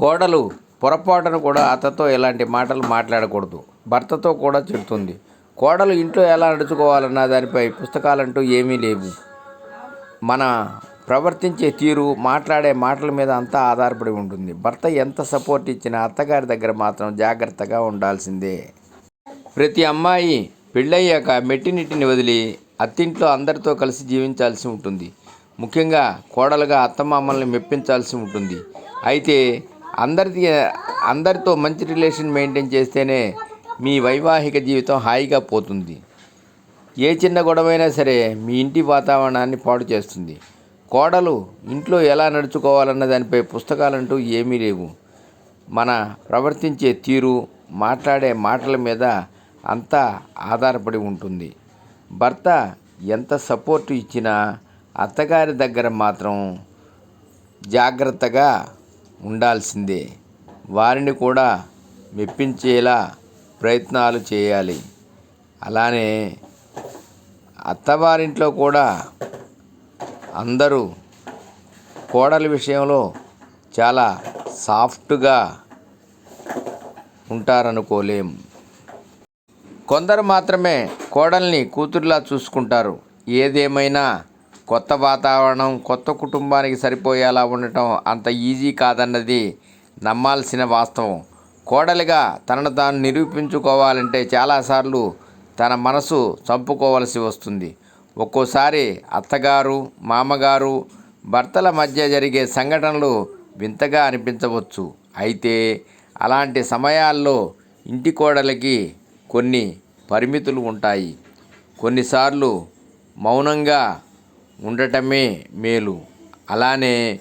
కోడలు పొరపాటున కూడా అత్తతో ఎలాంటి మాటలు మాట్లాడకూడదు. భర్తతో కూడా చెడుతుంది కోడలు ఇంట్లో ఎలా నడుచుకోవాలన్న దానిపై పుస్తకాలంటూ ఏమీ లేవు. మన ప్రవర్తించే తీరు మాట్లాడే మాటల మీద అంతా ఆధారపడి ఉంటుంది. భర్త ఎంత సపోర్ట్ ఇచ్చినా అత్తగారి దగ్గర మాత్రం జాగ్రత్తగా ఉండాల్సిందే. ప్రతి అమ్మాయి పెళ్ళయ్యాక మెట్టినిటిని వదిలి అత్తింట్లో అందరితో కలిసి జీవించాల్సి ఉంటుంది. ముఖ్యంగా కోడలుగా అత్తమామల్ని మెప్పించాల్సి ఉంటుంది. అయితే అందరి అందరితో మంచి రిలేషన్ మెయింటైన్ చేస్తేనే మీ వైవాహిక జీవితం హాయిగా పోతుంది. ఏ చిన్న గొడవైనా సరే మీ ఇంటి వాతావరణాన్ని పాడు చేస్తుంది. కోడలు ఇంట్లో ఎలా నడుచుకోవాలన్న దానిపై పుస్తకాలంటూ ఏమీ లేవు. మన ప్రవర్తించే తీరు మాట్లాడే మాటల మీద అంతా ఆధారపడి ఉంటుంది. భర్త ఎంత సపోర్టు ఇచ్చినా అత్తగారి దగ్గర మాత్రం జాగ్రత్తగా ఉండాల్సిందే. వారిని కూడా మెప్పించేలా ప్రయత్నాలు చేయాలి. అలానే అత్తవారింట్లో కూడా అందరూ కోడలి విషయంలో చాలా సాఫ్ట్గా ఉంటారనుకోలేం. కొందరు మాత్రమే కోడల్ని కూతురులా చూసుకుంటారు. ఏదేమైనా కొత్త వాతావరణం కొత్త కుటుంబానికి సరిపోయేలా ఉండటం అంత ఈజీ కాదన్నది నమ్మాల్సిన వాస్తవం. కోడలిగా తనను తాను నిరూపించుకోవాలంటే చాలాసార్లు తన మనసు చంపుకోవలసి వస్తుంది. ఒక్కోసారి అత్తగారు మామగారు భర్తల మధ్య జరిగే సంఘటనలు వింతగా అనిపించవచ్చు. అయితే అలాంటి సమయాల్లో ఇంటి కోడలికి కొన్ని పరిమితులు ఉంటాయి. కొన్నిసార్లు మౌనంగా ఉండటమే మేలు. అలానే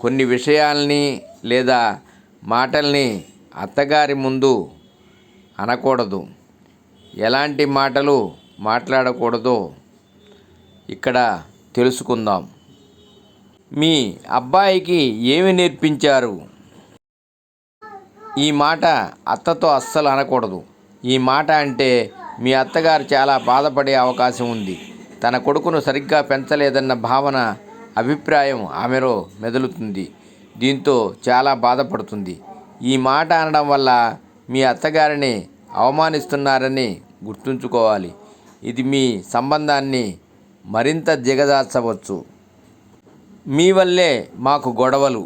కొన్ని విషయాల్ని లేదా మాటల్ని అత్తగారి ముందు అనకూడదు. ఎలాంటి మాటలు మాట్లాడకూడదో ఇక్కడ తెలుసుకుందాం. మీ అబ్బాయికి ఏమి నేర్పించారు? ఈ మాట అత్తతో అస్సలు అనకూడదు. ఈ మాట అంటే మీ అత్తగారు చాలా బాధపడే అవకాశం ఉంది. తన కొడుకును సరిగ్గా పెంచలేదన్న భావన అభిప్రాయం ఆమెలో మెదులుతుంది. దీంతో చాలా బాధపడుతుంది. ఈ మాట అనడం వల్ల మీ అత్తగారిని అవమానిస్తున్నారని గుర్తుంచుకోవాలి. ఇది మీ సంబంధాన్ని మరింత దిగజార్చవచ్చు. మీ వల్లే మాకు గొడవలు.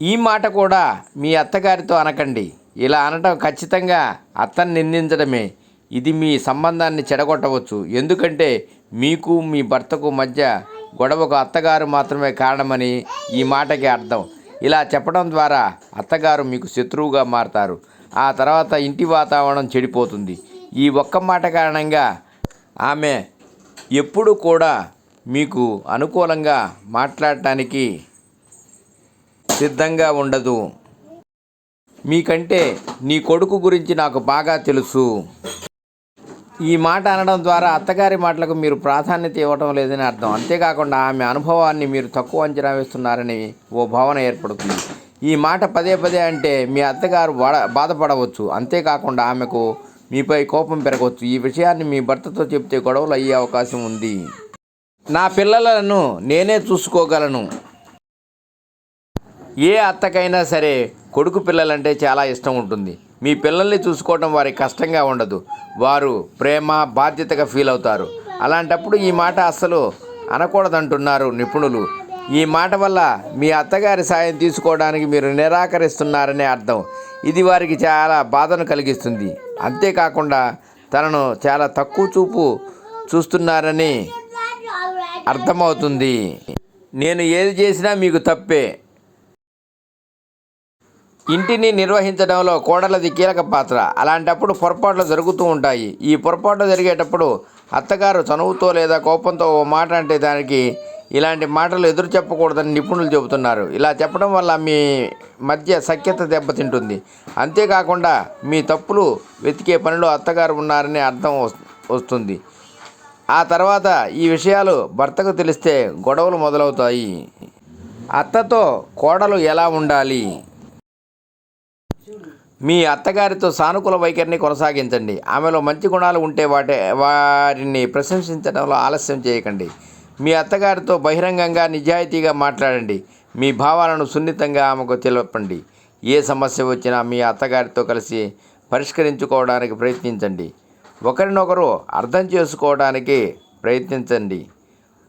ఈ మాట కూడా మీ అత్తగారితో అనకండి. ఇలా అనటం ఖచ్చితంగా అత్తని నిందించడమే. ఇది మీ సంబంధాన్ని చెడగొట్టవచ్చు. ఎందుకంటే మీకు మీ భర్తకు మధ్య గొడవకు అత్తగారు మాత్రమే కారణమని ఈ మాటకి అర్థం. ఇలా చెప్పడం ద్వారా అత్తగారు మీకు శత్రువుగా మారతారు. ఆ తర్వాత ఇంటి వాతావరణం చెడిపోతుంది. ఈ ఒక్క మాట కారణంగా ఆమె ఎప్పుడు కూడా మీకు అనుకూలంగా మాట్లాడటానికి సిద్ధంగా ఉండదు. మీకంటే నీ కొడుకు గురించి నాకు బాగా తెలుసు. ఈ మాట అనడం ద్వారా అత్తగారి మాటలకు మీరు ప్రాధాన్యత ఇవ్వటం లేదని అర్థం. అంతేకాకుండా ఆమె అనుభవాన్ని మీరు తక్కువ అంచనా వేస్తున్నారని ఓ భావన ఏర్పడుతుంది. ఈ మాట పదే పదే అంటే మీ అత్తగారు బాధపడవచ్చు. అంతేకాకుండా ఆమెకు మీపై కోపం పెరగవచ్చు. ఈ విషయాన్ని మీ భర్తతో చెప్తే గొడవలు అయ్యే అవకాశం ఉంది. నా పిల్లలను నేనే చూసుకోగలను. ఏ అత్తకైనా సరే కొడుకు పిల్లలంటే చాలా ఇష్టం ఉంటుంది. మీ పిల్లల్ని చూసుకోవడం వారికి కష్టంగా ఉండదు. వారు ప్రేమ బాధ్యతగా ఫీల్ అవుతారు. అలాంటప్పుడు ఈ మాట అస్సలు అనకూడదంటున్నారు నిపుణులు. ఈ మాట వల్ల మీ అత్తగారి సాయం తీసుకోవడానికి మీరు నిరాకరిస్తున్నారనే అర్థం. ఇది వారికి చాలా బాధను కలిగిస్తుంది. అంతేకాకుండా తనను చాలా తక్కువ చూపు చూస్తున్నారని అర్థమవుతుంది. నేను ఏది చేసినా మీకు తప్పే. ఇంటిని నిర్వహించడంలో కోడలది కీలక పాత్ర. అలాంటప్పుడు పొరపాట్లు జరుగుతూ ఉంటాయి. ఈ పొరపాట్లు జరిగేటప్పుడు అత్తగారు చనువుతో లేదా కోపంతో ఓ మాట అంటే దానికి ఇలాంటి మాటలు ఎదురు చెప్పకూడదని నిపుణులు చెబుతున్నారు. ఇలా చెప్పడం వల్ల మీ మధ్య సఖ్యత దెబ్బతింటుంది. అంతేకాకుండా మీ తప్పులు వెతికే పనిలో అత్తగారు ఉన్నారని అర్థం వస్తుంది. ఆ తర్వాత ఈ విషయాలు భర్తకు తెలిస్తే గొడవలు మొదలవుతాయి. అత్తతో కోడలు ఎలా ఉండాలి? మీ అత్తగారితో సానుకూల వైఖరిని కొనసాగించండి. ఆమెలో మంచి గుణాలు ఉంటే వాటి వారిని ప్రశంసించడంలో ఆలస్యం చేయకండి. మీ అత్తగారితో బహిరంగంగా నిజాయితీగా మాట్లాడండి. మీ భావాలను సున్నితంగా ఆమెకు తెలపండి. ఏ సమస్య వచ్చినా మీ అత్తగారితో కలిసి పరిష్కరించుకోవడానికి ప్రయత్నించండి. ఒకరినొకరు అర్థం చేసుకోవడానికి ప్రయత్నించండి.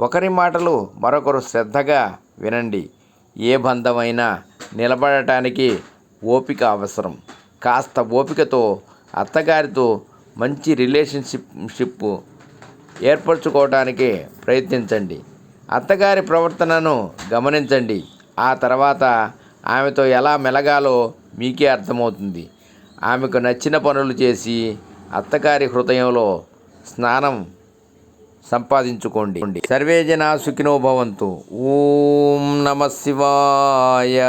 ఒకరి మాటలు మరొకరు శ్రద్ధగా వినండి. ఏ బంధమైనా నిలబడటానికి ఓపిక అవసరం. కాస్త ఓపికతో అత్తగారితో మంచి రిలేషన్షిప్ ఏర్పరచుకోవడానికి ప్రయత్నించండి. అత్తగారి ప్రవర్తనను గమనించండి. ఆ తర్వాత ఆమెతో ఎలా మెలగాలో మీకే అర్థమవుతుంది. ఆమెకు నచ్చిన పనులు చేసి అత్తగారి హృదయంలో స్నానం సంపాదించుకోండి. సర్వే జనా సుఖినో భవంతు. ఓం నమ శివాయ.